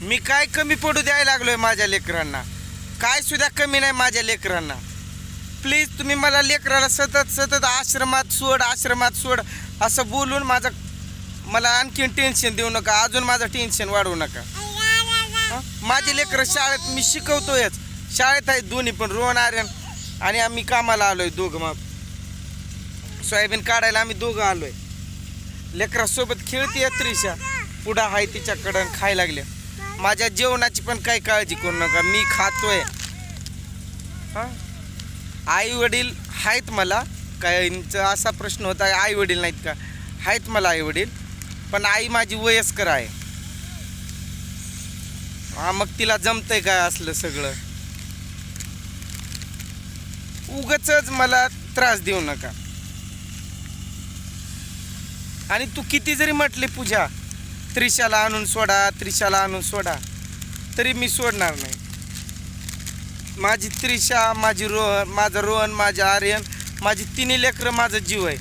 मी काय कमी पडू द्यायला लागलोय माझ्या लेकरांना? काय सुद्धा कमी नाही माझ्या लेकरांना. प्लीज तुम्ही मला लेकराला सतत सतत आश्रमात सोड आश्रमात सोड असं बोलून माझं मला आणखीन टेन्शन देऊ नका. अजून माझं टेन्शन वाढवू नका. माझे लेकरं शाळेत मी शिकवतोयच शाळेत आहे दोन्ही पण रोहन आर्यन आणि आम्ही कामाला आलोय दोघं मग. सोयाबीन काढायला आम्ही दोघं आलोय. लेकरासोबत खेळते त्रिशा. पुढं आहे तिच्याकडं खायला लागल्या. माझ्या जेवणाची पण काही काळजी करू नका मी खातोय. आई वडील आहेत मला. काहींचा असा प्रश्न होता आई वडील नाहीत का? आहेत मला आई वडील पण आई माझी वयस्कर आहे. हा मग तिला जमतंय काय असलं सगळं? उगच मला त्रास देऊ नका. आणि तू किती जरी म्हटली पूजा त्रिशाला आणून सोडा त्रिशाला आणून सोडा. तरी मी सोडणार नाही. माझी त्रिशा माझी रोहन माझं रोहन माझे आर्यन माझी तिन्ही लेकरं माझं जीव आहे.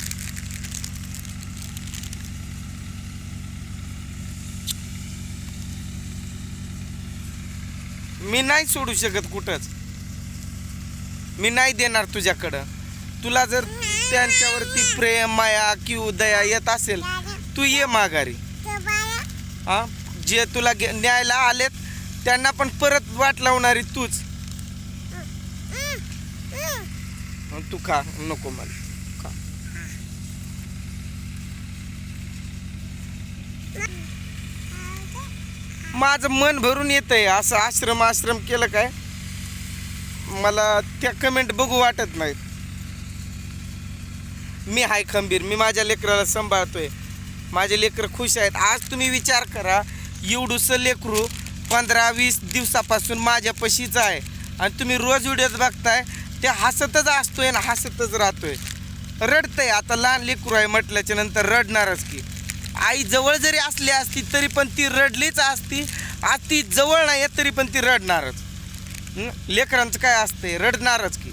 मी नाही सोडू शकत कुठंच. मी नाही देणार तुझ्याकडं. तुला जर त्यांच्यावरती प्रेम माया किंवा दया येत असेल तू ये माघारी. जे तुला न्यायला आलेत त्यांना पण परत वाट लावणारी तूच. तू खा नको मला. खा. माझं मन भरून येतंय. असं आश्रम आश्रम केलं काय? मला त्या कमेंट बघू वाटत नाहीत. मी हाय खंबीर. मी माझ्या लेकराला सांभाळतोय. माझे लेकरं खुश आहेत. आज तुम्ही विचार करा एवढूसं लेकरू पंधरा वीस दिवसापासून माझ्या पशीचं आहे. आणि तुम्ही रोज व्हिडिओज बघताय ते हसतच असतोय ना हसतच राहतोय. रडतंय. आता लहान लेकरू आहे म्हटल्याच्या नंतर रडणारच की. आई जवळ जरी असली असती तरी पण ती रडलीच असती. आज ती जवळ नाही आहे तरी पण ती रडणारच. लेकरांचं काय असतंय? रडणारच की.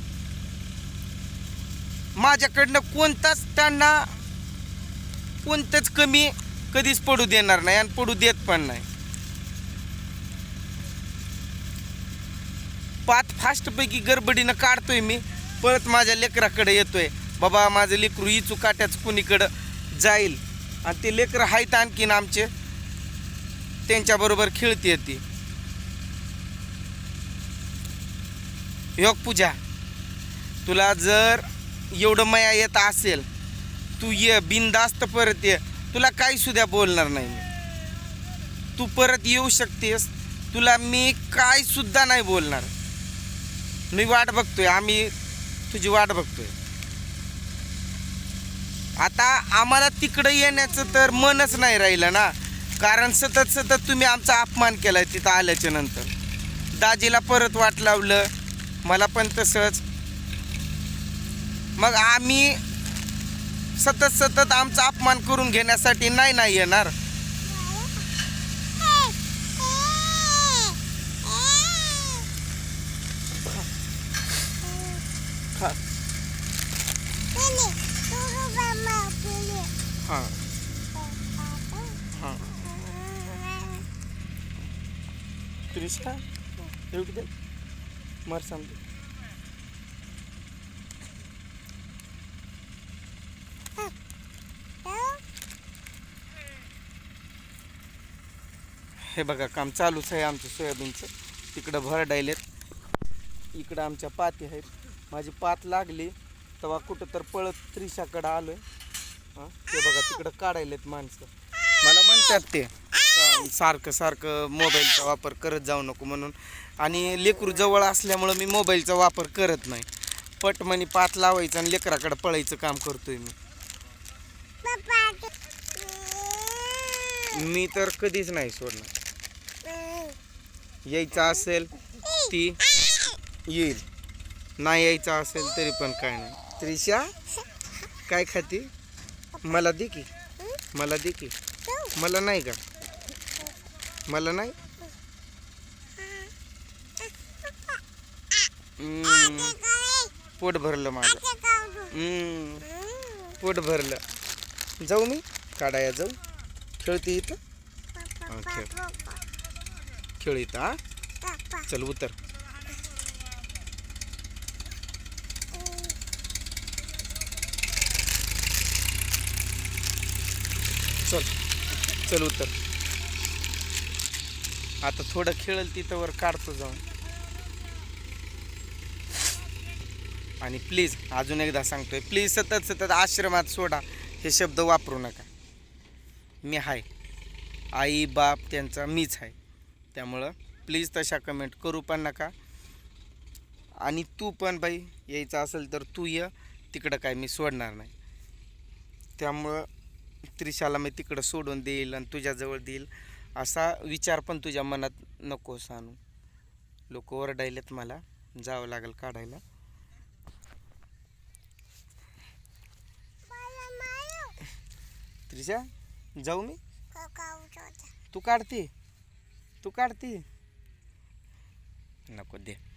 माझ्याकडनं कोणताच त्यांना कोणतंच कमी कधीच पडू देणार नाही आणि पडू देत पण नाही. पाच फास्टपैकी गडबडीनं काढतोय मी. परत माझ्या लेकराकडे येतोय. बाबा माझं लेकरू इचू काट्याचं कुणीकडं जाईल? आणि ते लेकरं आहेत आणखीन आमचे. त्यांच्याबरोबर खेळते ती. योग पूजा तुला जर एवढं मया येत असेल तू ये बिनदास्त परत ये. तुला काही सुद्धा बोलणार नाही मी. तू परत येऊ शकतेस. तुला मी काय सुद्धा नाही बोलणार. मी वाट बघतोय आम्ही तुझी वाट बघतोय. आता आम्हाला तिकडं येण्याचं तर मनच नाही राहिलं ना. कारण सतत सतत तुम्ही आमचा अपमान केलाय तिथं आल्याच्यानंतर. दाजीला परत वाट लावलं. मला पण तसंच. मग आम्ही सतत सतत आमचा अपमान करून घेण्यासाठी नाही नाही येणार. हां. हां. त्रिशा एवढी दे. मर सांगतो हे बघा काम चालूच आहे आमचं सोयाबीनचं. तिकडं भरडायलेत. इकडं आमच्या पाती आहेत. माझी पात लागली तेव्हा कुठं तर पळत त्रिशाकडं आलोय. हां? ते बघा तिकडं काढायलेत माणसं. मला म्हणतात ते सारखं सारखं मोबाईलचा वापर करत जाऊ नको म्हणून. आणि लेकरू जवळ असल्यामुळं मी मोबाईलचा वापर करत नाही. पट म्हणी पात लावायचं आणि लेकराकडं पळायचं काम करतोय मी. मी तर कधीच नाही सोडणार. यायचं असेल ती येईल. नाही यायचं असेल तरी पण काय नाही. त्रिशा काय खाती? मला दे की. मला दे की. मला नाही का? मला नाही? पोट भरलं माझं. पोट भरलं. जाऊ मी. काढाया जाऊ. खेळते इथं. हा, खेळ. खेळ हा? चल उतर. चल चल उतर. आता थोडं खेळल तिथं वर काढतो जाऊन. आणि प्लीज अजून एकदा सांगतोय प्लीज सतत सतत आश्रमात सोडा. हे शब्द वापरू नका. मी आहे आई बाप त्यांचा मीच आहे त्यामुळं प्लीज तशा कमेंट करू पण नका. आणि तू पण बाई यायचं असेल तर तू ये तिकडं काय मी सोडणार नाही. त्यामुळं त्रिशाला मी तिकडं सोडून देईल आणि तुझ्याजवळ देईल असा विचार पण तुझ्या मनात नको आणू लोक ओरडायलेत मला जावं लागेल काढायला. त्रिशा जाऊ मी? तू काढते? तू काढती. नको दे.